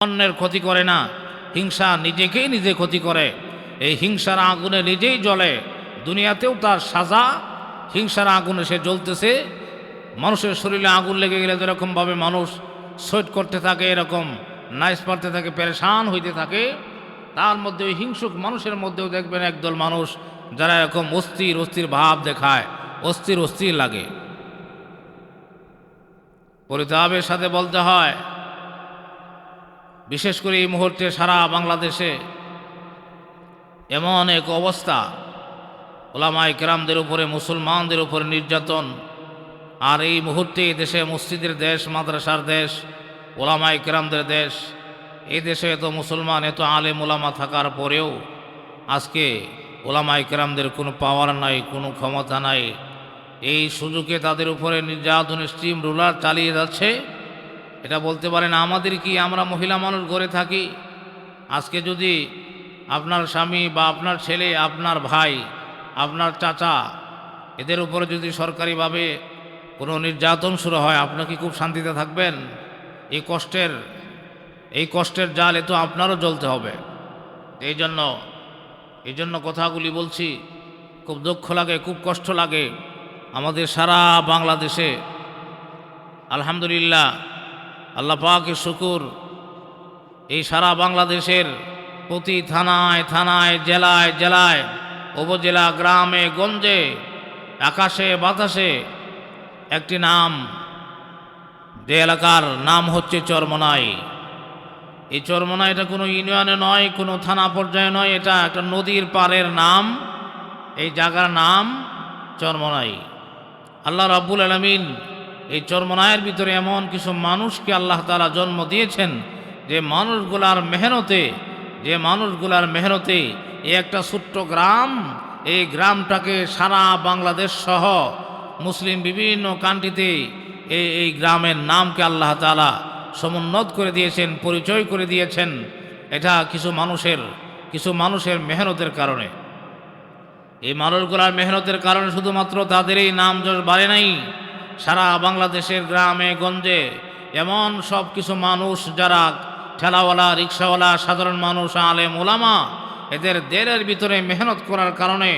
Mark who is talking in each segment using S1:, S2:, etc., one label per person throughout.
S1: অন্যের ক্ষতি করে না। হিংসা নিজেকেই নিজে ক্ষতি করে। এই হিংসার আগুনে নিজেই জ্বলে। দুনিয়াতেও তার সাজা। হিংসার আগুনে সে জ্বলতেছে। মানুষের শরীরে আগুন লেগে গেলে যেরকমভাবে মানুষ সৈট করতে থাকে, এরকম নাইস পারতে থাকে, পেরেশান হইতে থাকে। তার মধ্যে ওই হিংসুক মানুষের মধ্যেও দেখবেন একদল মানুষ যারা এরকম অস্থির অস্থির ভাব দেখায়, অস্থির অস্থির লাগে। পরিতাপের সাথে বলতে হয় বিশেষ করে এই মুহূর্তে সারা বাংলাদেশে এমন এক অবস্থা ওলামাই কেরামদের উপরে, মুসলমানদের উপরে নির্যাতন। আর এই মুহূর্তে দেশে মসজিদের দেশ, মাদ্রাসার দেশ ওলামাই কেরামদের দেশ, এই দেশে এত মুসলমান, এত আলেম ওলামা থাকার পরেও আজকে ওলামাই কেরামদের কোনো পাওয়ার নাই, কোনো ক্ষমতা নাই। এই সুযোগে তাদের উপরে নির্যাতন স্টিম রুলার চালিয়ে যাচ্ছে। এটা বলতে পারেন, আমাদের কি আমরা মহিলা মানুষ ঘরে থাকি? আজকে যদি আপনার স্বামী বা আপনার ছেলে, আপনার ভাই, আপনার চাচা, এদের উপরে যদি সরকারিভাবে কোনো নির্যাতন শুরু হয় আপনি কি খুব শান্তিতে থাকবেন? এই কষ্টের এই কষ্টের জাল এ তো আপনারও জ্বলতে হবে। এই জন্য এই জন্য কথাগুলি বলছি, খুব দুঃখ লাগে, খুব কষ্ট লাগে। আমাদের সারা বাংলাদেশে, আলহামদুলিল্লাহ আল্লাহ পাকের শুকুর। এই সারা বাংলাদেশের প্রতি থানায় থানায়, জেলায় জেলায়, উপজেলা, গ্রামে, গঞ্জে, আকাশে, বাতাসে একটি নাম। যে এলাকার নাম হচ্ছে চরমনাই। এই চরমনা এটা কোনো ইউনিয়নে নয়, কোনো থানা পর্যায়ে নয়, এটা একটা নদীর পাড়ের নাম। এই জায়গার নাম চরমনাই। আল্লাহ রাব্বুল আলমিন এই চরমনায়ের ভিতরে এমন কিছু মানুষকে আল্লাহ তালা জন্ম দিয়েছেন, যে মানুষগুলার মেহনতে, যে মানুষগুলার মেহনতে এই একটা ছোট্ট গ্রাম, এই গ্রামটাকে সারা বাংলাদেশ সহ মুসলিম বিভিন্ন কান্ট্রিতে এই এই গ্রামের নামকে আল্লাহ তালা সমুন্নত করে দিয়েছেন, পরিচয় করে দিয়েছেন। এটা কিছু মানুষের কিছু মানুষের মেহনতের কারণে। এই মানুষগুলার মেহনতের কারণে শুধুমাত্র তাদের এই নাম যশ বাড়ে নাই সারা বাংলাদেশের গ্রামে, গঞ্জে এমন সব কিছু মানুষ যারা ঠেলাওয়ালা, রিক্সাওয়ালা, সাধারণ মানুষ, আলেম, ওলামা, এদের দেলের ভিতরে মেহনত করার কারণে,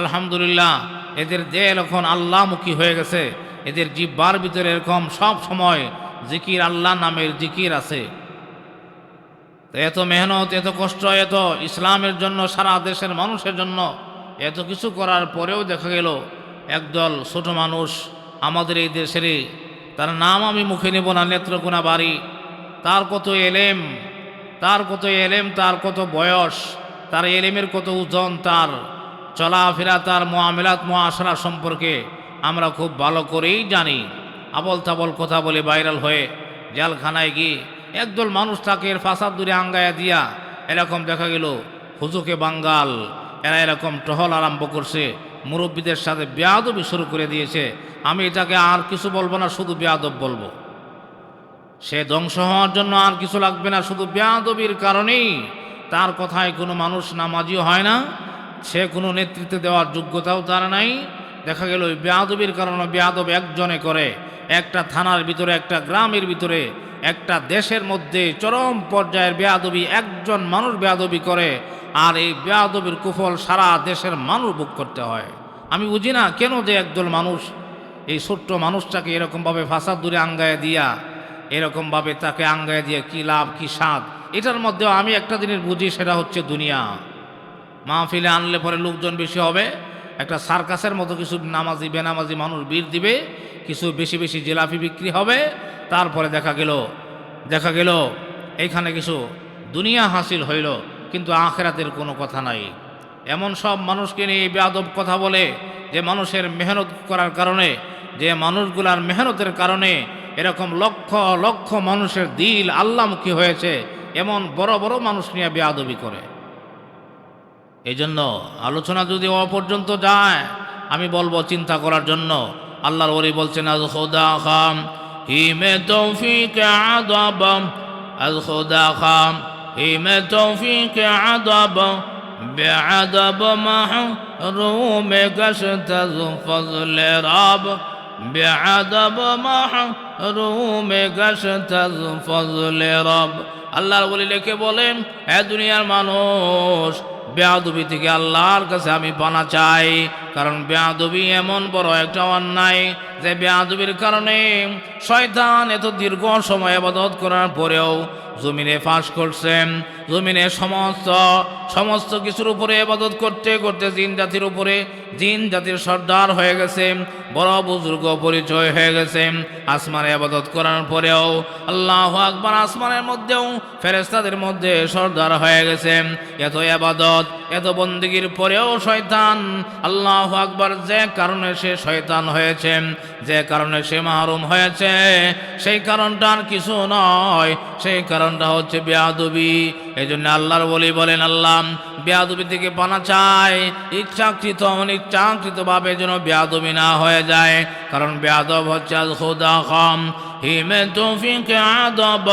S1: আলহামদুলিল্লাহ, এদের দেল এখন আল্লাহমুখী হয়ে গেছে। এদের জিব্বার ভিতরে এরকম সব সময় জিকির আল্লাহ নামের জিকির আছে। এত মেহনত, এত কষ্ট, এত ইসলামের জন্য, সারা দেশের মানুষের জন্য এত কিছু করার পরেও দেখা গেল, একদল ছোট মানুষ আমাদের এই দেশের তার নাম আমি মুখে নেব না, নেত্রকোনা বাড়ি। তার কত এলেম, তার কত এলেম, তার কত বয়স, তার এলেমের কত ওজন, তার চলাফেরা, তার মোয়ামেলাত, মোয়াশরা সম্পর্কে আমরা খুব ভালো করেই জানি। আবল তাবল কথা বলে ভাইরাল হয়ে জেলখানায় গিয়ে একদল মানুষ তাকে এর ফাঁসাদ দূরে আঙ্গায়া দিয়া এরকম দেখা গেল, হুজুকে বাঙ্গাল। এরা এরকম টহল আরম্ভ করছে মুরব্বীদের সাথে বেয়াদবি শুরু করে দিয়েছে। আমি এটাকে আর কিছু বলব না, শুধু বেয়াদব বলব। সে ধ্বংস হওয়ার জন্য আর কিছু লাগবে না, শুধু বেয়াদবির কারণেই। তার কথায় কোনো মানুষ নামাজিও হয় না, সে কোনো নেতৃত্বে দেওয়ার যোগ্যতাও তার নাই। দেখা গেল ওই বেয়াদবির কারণে বেয়াদব একজনে করে। একটা থানার ভিতরে, একটা গ্রামের ভিতরে, একটা দেশের মধ্যে চরম পর্যায়ের বেয়াদবি, একজন মানুষ বেয়াদবি করে, আর এই বেয়াদবির কুফল সারা দেশের মানুষ ভোগ করতে হয়। আমি বুঝি না কেন যে একদল মানুষ এই ছোট্ট মানুষটাকে এরকমভাবে ফাঁসাদ দূরে আঙ্গায় দিয়া, এরকমভাবে তাকে আঙ্গায় দিয়ে কি লাভ, কি স্বাদ? এটার মধ্যেও আমি একটা জিনিস বুঝি, সেটা হচ্ছে দুনিয়া। মাহফিলে আনলে পরে লোকজন বেশি হবে একটা সার্কাসের মতো কিছু নামাজি, বেনামাজি মানুষ বীর দিবে, কিছু বেশি বেশি জিলাপি বিক্রি হবে, তারপরে দেখা গেল দেখা গেল এইখানে কিছু দুনিয়া হাসিল হইল, কিন্তু আখেরাতের কোনো কথা নাই। এমন সব মানুষকে নিয়ে বেয়াদব কথা বলে, যে মানুষের মেহনত করার কারণে, যে মানুষগুলার মেহনতের কারণে, এরকম লক্ষ লক্ষ মানুষের দিল আল্লামুখী হয়েছে, এমন বড় বড় মানুষ নিয়ে বেয়াদবি করে। এই জন্য আলোচনা যদি অ পর্যন্ত যায়, আমি বলব চিন্তা করার জন্য। আল্লাহর ওরি বলছেন আজ খোদা খাম হিমে তৌফিক আদাবাম আজ খোদা খাম হিমে তৌফিক আদাবাম বেআদব মাহ রুমে গশতাজ ফজলে রাব বেআদব মাহ রুমে গশতাজ ফজলে রাব। আল্লাহর বলি লেখে বলেন, এ দুনিয়ার মানুষ, বেয়াদবি থেকে আল্লাহর কাছে আমি পানা চাই। কারণ বেয়াদবি এমন বড় একটা অন্যায় যে বেয়াদবির কারণে শয়তান এত দীর্ঘ সময় আবাদত করার পরেও জমিনে ফাঁস করছেন জমিনে সমস্ত সমস্ত কিছুর উপরে আবাদত করতে করতে জিন জাতির উপরে জিন জাতির সর্দার হয়ে গেছে। বড় বুজুর্গ পরিচয় হয়ে গেছে। আসমানে আবাদত করার পরেও আল্লাহ আকবার আসমানের মধ্যেও ফেরেস্তাদের মধ্যে সর্দার হয়ে গেছে। এত আবাদত, এত বন্দিগির পরেও শয়তান। আল্লাহ আকবার, যে কারণে সে শয়তান হয়েছে, যে কারণে সে মাহরুম হয়েছে, সেই কারণটা আর কিছু নয়। সেই কারণটা হচ্ছে বেয়াদবি। এই জন্য আল্লাহর বলি বলেন, আল্লাহ, বেয়াদবি থেকে পানা চায় ইচ্ছাকৃত অনিচ্ছাকৃত ভাবে যেন বেয়াদবি না হয়ে যায়। কারণ বেয়াদব হচ্ছে আল খুদা তৌফিক আদব,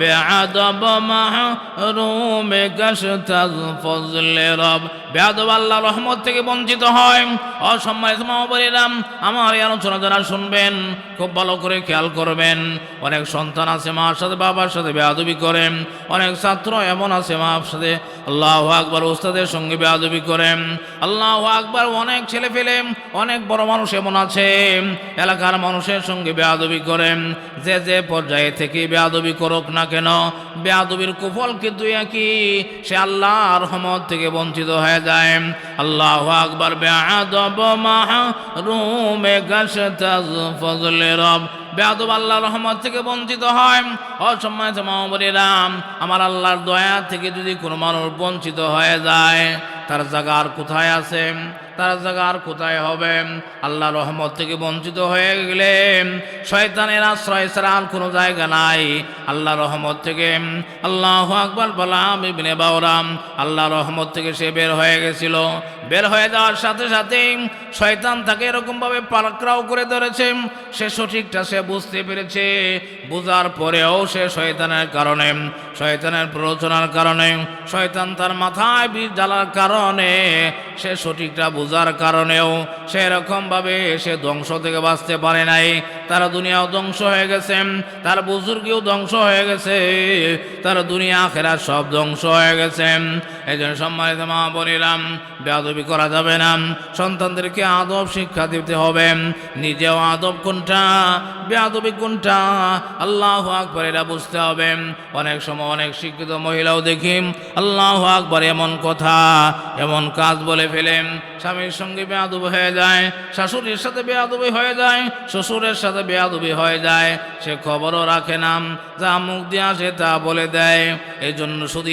S1: বেআদব মাহরুমে কাশতাজ ফজলে রব। বেয়াদব আল্লাহ রহমত থেকে বঞ্চিত হয়। অসম্মানিত মহাবলীরাম আমার এই আলোচনা যারা শুনবেন, খুব ভালো করে খেয়াল করবেন। অনেক সন্তান আছে মার সাথে, বাবার সাথে বেয়াদবি করেন অনেক ছাত্র এমন আছে মার সাথে। আল্লাহ আকবার উস্তাদের সঙ্গে বেয়াদবি করেন আল্লাহ আকবার অনেক ছেলে ফেলে অনেক বড় মানুষ এমন আছে। এলাকার মানুষের সঙ্গে বেয়াদবি করেন যে যে পর্যায়ে থেকে বেয়াদবি করুক না কেন, বেয়াদবির কুফল কিন্তু একই। সে আল্লাহর রহমত থেকে বঞ্চিত হয়ে যায়। আল্লাহ আকবার, বেয়াদব মাহা রুমে ফজলে রব। বেয়াদব আল্লাহ রহমত থেকে বঞ্চিত হয়। অসম্মানিত মহাবলীরাম আমার আল্লাহর দয়া থেকে যদি কোনো মানুষ বঞ্চিত হয়ে যায়, তার জায়গা আর কোথায় আছে? তার জায়গা আর কোথায় হবে? আল্লাহ রহমত থেকে বঞ্চিত হয়ে গেলে শয়তানের আশ্রয় ছাড়া আর কোনো জায়গা নাই। আল্লাহ রহমত থেকে আল্লাহ আকবর বলাম ইবনে বাউরাম আল্লাহ রহমত থেকে সে বের হয়ে গেছিল। বের হয়ে যাওয়ার সাথে সাথে শয়তান তাকে এরকমভাবে পাকড়াও করে ধরেছে। সে সঠিকটা সে বুঝতে পেরেছে। বোঝার পরেও সে শয়তানের কারণে, শয়তানের প্ররোচনার কারণে, শয়তান তার মাথায় বীজ জ্বালার কারণে সে সঠিকটা বোঝার কারণেও সেরকমভাবে সে ধ্বংস থেকে বাঁচতে পারে নাই। তার দুনিয়াও ধ্বংস হয়ে গেছে, তার বুজুর্গেও ধ্বংস হয়ে গেছে, তার দুনিয়া আখেরা সব ধ্বংস হয়ে গেছে। এই জন্য সম্মানিত মা বলিলাম বেদবি করা যাবে না। সন্তানদেরকে আদব শিক্ষা দিতে হবে। নিজেও আদব কোনটা? বেয়াদবি কোনটা আল্লাহ আকবর এরা বুঝতে হবে। অনেক সময় অনেক শিক্ষিত মহিলাও দেখি, আল্লাহ আকবর এমন কথা, এমন কাজ বলে ফেলেন স্বামীর সঙ্গে বেয়াদবি হয়ে যায়, শাশুড়ির সাথে বেয়াদবি হয়ে যায়, শ্বশুরের সাথে বেয়াদবি হয়ে যায়, সে খবরও রাখে না, যা মুখ দিয়ে আসে তা বলে দেয় এই জন্য শুধু